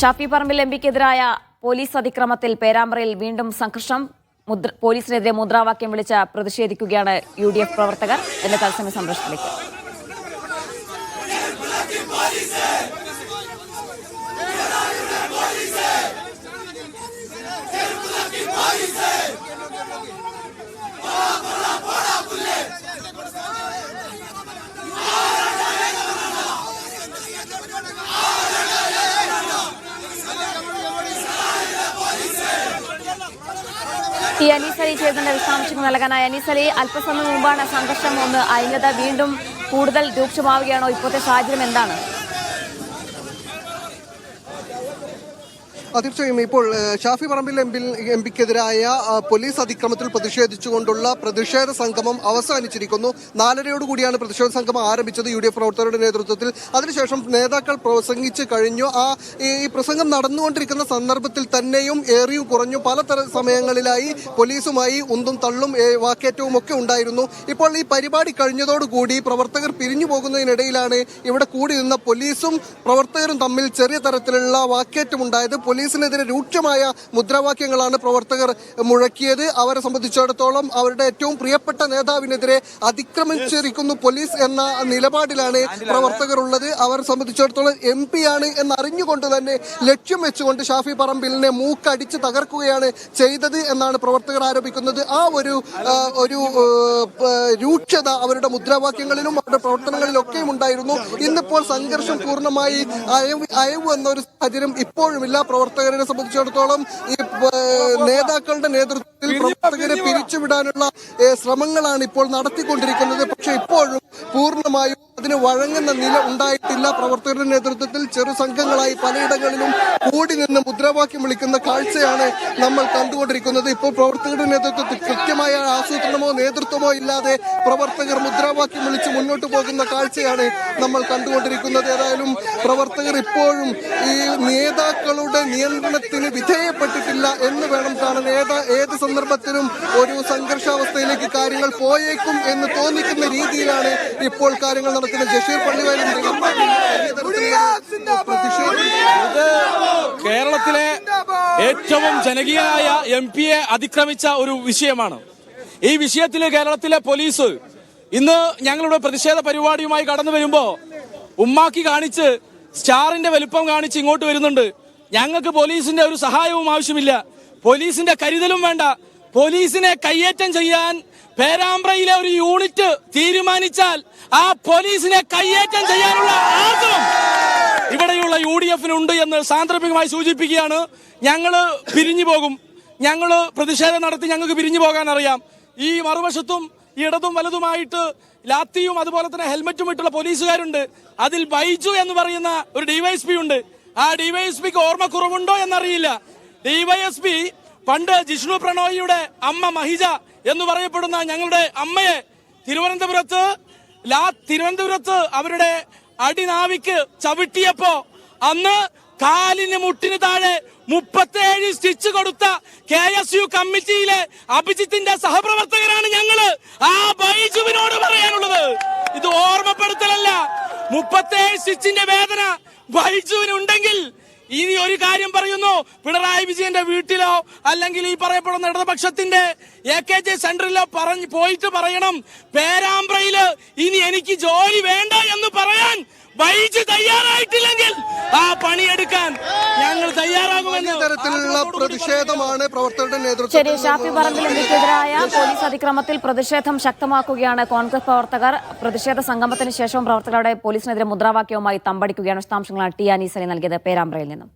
Shafi Parambil M പിക്കെതിരായ police അതിക്രമത്തിൽ പേരാമ്പ്രയിൽ വീണ്ടും സംഘർഷം. മുദ്ര- പോലീസിനെതിരെ മുദ്രാവാക്യം വിളിച്ച് പ്രതിഷേധിക്കുകയാണ് യു ഡി എഫ് പ്രവർത്തകർ. എന്ന തത്സമയ സംരക്ഷണത്തിലേക്ക് ടി അനീസ് അലി വിശദാംശങ്ങൾ നൽകാനായി അനീസ് അലി അല്പസമയം മുമ്പാണ് സംഘർഷം ഒന്ന് അയഞ്ഞത്. വീണ്ടും കൂടുതൽ രൂക്ഷമാവുകയാണോ? ഇപ്പോഴത്തെ സാഹചര്യം എന്താണ്? തീർച്ചയായും ഇപ്പോൾ Shafi Parambil M P M പിക്കെതിരായ police അതിക്രമത്തിൽ പ്രതിഷേധിച്ചുകൊണ്ടുള്ള പ്രതിഷേധ സംഗമം അവസാനിച്ചിരിക്കുന്നു. നാലരയോടുകൂടിയാണ് പ്രതിഷേധ സംഗമം ആരംഭിച്ചത് യു ഡി എഫ് പ്രവർത്തകരുടെ നേതൃത്വത്തിൽ. അതിനുശേഷം നേതാക്കൾ പ്രസംഗിച്ച് കഴിഞ്ഞു. ആ ഈ പ്രസംഗം നടന്നുകൊണ്ടിരിക്കുന്ന സന്ദർഭത്തിൽ തന്നെയും ഏറിയും കുറഞ്ഞു. പലതര സമയങ്ങളിലായി പോലീസുമായി ഉന്തും തള്ളും വാക്കേറ്റവും ഒക്കെ ഉണ്ടായിരുന്നു. ഇപ്പോൾ ഈ പരിപാടി കഴിഞ്ഞതോടുകൂടി പ്രവർത്തകർ പിരിഞ്ഞു പോകുന്നതിനിടയിലാണ് ഇവിടെ കൂടി നിന്ന പോലീസും പ്രവർത്തകരും തമ്മിൽ ചെറിയ തരത്തിലുള്ള വാക്കേറ്റമുണ്ടായത്. പോലീസിനെതിരെ രൂക്ഷമായ മുദ്രാവാക്യങ്ങളാണ് പ്രവർത്തകർ മുഴക്കിയത്. അവരെ സംബന്ധിച്ചിടത്തോളം അവരുടെ ഏറ്റവും പ്രിയപ്പെട്ട നേതാവിനെതിരെ അതിക്രമിച്ചിരിക്കുന്നു പോലീസ് എന്ന നിലപാടിലാണ് പ്രവർത്തകർ ഉള്ളത് അവരെ സംബന്ധിച്ചിടത്തോളം എം പി ആണ് എന്നറിഞ്ഞുകൊണ്ട് തന്നെ ലക്ഷ്യം വെച്ചുകൊണ്ട് ഷാഫി പറമ്പിലിനെ മൂക്കടിച്ച് തകർക്കുകയാണ് ചെയ്തത് എന്നാണ് പ്രവർത്തകർ ആരോപിക്കുന്നത്. ആ ഒരു ഒരു രൂക്ഷത അവരുടെ മുദ്രാവാക്യങ്ങളിലും അവരുടെ പ്രവർത്തനങ്ങളിലും ഒക്കെയും ഉണ്ടായിരുന്നു. ഇന്നിപ്പോൾ സംഘർഷം പൂർണമായി അയവ് അയവ് എന്നൊരു സാഹചര്യം ഇപ്പോഴുമില്ല. പ്രവർത്തകരെ സംബന്ധിച്ചിടത്തോളം ഈ നേതാക്കളുടെ നേതൃത്വത്തിൽ പ്രവർത്തകരെ പിരിച്ചുവിടാനുള്ള ശ്രമങ്ങളാണ് ഇപ്പോൾ നടത്തിക്കൊണ്ടിരിക്കുന്നത്. പക്ഷെ ഇപ്പോഴും പൂർണമായും അതിന് വഴങ്ങുന്ന നില ഉണ്ടായിട്ടില്ല. പ്രവർത്തകരുടെ നേതൃത്വത്തിൽ ചെറു സംഘങ്ങളായി പലയിടങ്ങളിലും കൂടി നിന്ന് മുദ്രാവാക്യം വിളിക്കുന്ന കാഴ്ചയാണ് നമ്മൾ കണ്ടുകൊണ്ടിരിക്കുന്നത്. ഇപ്പോൾ പ്രവർത്തകരുടെ നേതൃത്വത്തിൽ കൃത്യമായ ആസൂത്രണമോ നേതൃത്വമോ ഇല്ലാതെ പ്രവർത്തകർ മുദ്രാവാക്യം വിളിച്ച് മുന്നോട്ട് പോകുന്ന കാഴ്ചയാണ് നമ്മൾ കണ്ടുകൊണ്ടിരിക്കുന്നത്. ഏതായാലും പ്രവർത്തകർ ഇപ്പോഴും ഈ നേതാക്കളുടെ നിയന്ത്രണത്തിന് വിധേയപ്പെട്ടിട്ടില്ല എന്ന് വേണം കാണാൻ. ഏത് ഏത് സന്ദർഭത്തിലും ഒരു സംഘർഷാവസ്ഥയിലേക്ക് കാര്യങ്ങൾ പോയേക്കും എന്ന് തോന്നിക്കുന്ന രീതിയിലാണ് ഇപ്പോൾ കാര്യങ്ങൾ നടക്കുന്നത്. ജഷീർ പള്ളിവയൽ കേരളത്തിലെ ഏറ്റവും ജനകീയനായ എം പിയെ അതിക്രമിച്ച ഒരു വിഷയമാണ്. ഈ വിഷയത്തിൽ കേരളത്തിലെ പോലീസ് ഇന്ന് ഞങ്ങളുടെ പ്രതിഷേധ പരിപാടിയുമായി കടന്നു വരുമ്പോ ഉമ്മാക്കി കാണിച്ച് സ്റ്റാറിന്റെ വലുപ്പം കാണിച്ച് ഇങ്ങോട്ട് വരുന്നുണ്ട്. ഞങ്ങൾക്ക് പോലീസിന്റെ ഒരു സഹായവും ആവശ്യമില്ല. പോലീസിന്റെ കരുതലും വേണ്ട. പോലീസിനെ കയ്യേറ്റം ചെയ്യാൻ പേരാമ്പ്രയിലെ ഒരു യൂണിറ്റ് തീരുമാനിച്ചാൽ ആ പോലീസിനെ കയ്യേറ്റം ചെയ്യാനുള്ള ആർജവം ഇവിടെയുള്ള യു ഡി എഫിനുണ്ട് എന്ന് സാന്ദർഭികമായി സൂചിപ്പിക്കുകയാണ്. ഞങ്ങൾ പിരിഞ്ഞു പോകും. ഞങ്ങൾ പ്രതിഷേധം നടത്തി ഞങ്ങൾക്ക് പിരിഞ്ഞു പോകാൻ അറിയാം. ഈ മറുവശത്തും ഇടതും വലതുമായിട്ട് ലാത്തിയും അതുപോലെ തന്നെ ഹെൽമറ്റും ഇട്ടുള്ള പോലീസുകാരുണ്ട്. അതിൽ ബൈജു എന്ന് പറയുന്ന ഒരു ഡിവൈഎസ്പി ഉണ്ട് ആ ഡിവൈഎസ്പിക്ക് ഓർമ്മക്കുറവുണ്ടോ എന്നറിയില്ല. ഡിവൈഎസ്പി പണ്ട് ജിഷ്ണു പ്രണോയിയുടെ അമ്മ മഹിജ എന്ന് പറയപ്പെടുന്ന ഞങ്ങളുടെ അമ്മയെ തിരുവനന്തപുരത്ത് ലാ തിരുവനന്തപുരത്ത് അവരുടെ അടിനാവിക്ക് ചവിട്ടിയപ്പോ അന്ന് കാലിന് മുട്ടിന് താഴെ മുപ്പത്തേഴ് സ്റ്റിച്ച് കൊടുത്ത കെ എസ് യു കമ്മിറ്റിയിലെ അഭിജിത്തിന്റെ സഹപ്രവർത്തകരാണ് ഞങ്ങൾ. ആ ബൈജുവിനോട് പറയാനുള്ളത്. ഇത് ഓർമ്മപ്പെടുത്തലല്ല. മുപ്പത്തേഴ് സ്റ്റിച്ചിന്റെ വേദന ബൈജുവിനുണ്ടെങ്കിൽ ഇനി ഒരു കാര്യം പറയുന്നു. പിണറായി വിജയന്റെ വീട്ടിലോ അല്ലെങ്കിൽ ഈ പറയപ്പെടുന്ന ഇടതുപക്ഷത്തിന്റെ എ കെ ജെ സെന്ററിലോ പറഞ്ഞു പോയിട്ട് പറയണം. പേരാമ്പ്രയിൽ ഇനി എനിക്ക് ജോലി വേണ്ട എന്ന് പറയാൻ ബൈജു തയ്യാറായിട്ടില്ലെങ്കിൽ ആ പണിയെടുക്കാൻ ഞങ്ങൾ തയ്യാറാകുമെന്ന് തരത്തിലുള്ള പ്രതിഷേധമാണ് പ്രവർത്തകരുടെ ശരി നേതൃത്വത്തിൽ ഷാഫി പറമ്പിലെതിരായ പോലീസ് അതിക്രമത്തിൽ പ്രതിഷേധം ശക്തമാക്കുകയാണ് കോൺഗ്രസ് പ്രവർത്തകർ. പ്രതിഷേധ സംഗമത്തിന് ശേഷവും പ്രവർത്തകരുടെ പോലീസിനെതിരെ മുദ്രാവാക്യവുമായി തമ്പടിക്കുകയാണ് വിശദാംശങ്ങളാണ് ടി അനീസനെ നൽകിയത് പേരാമ്പ്രയിൽ നിന്നും.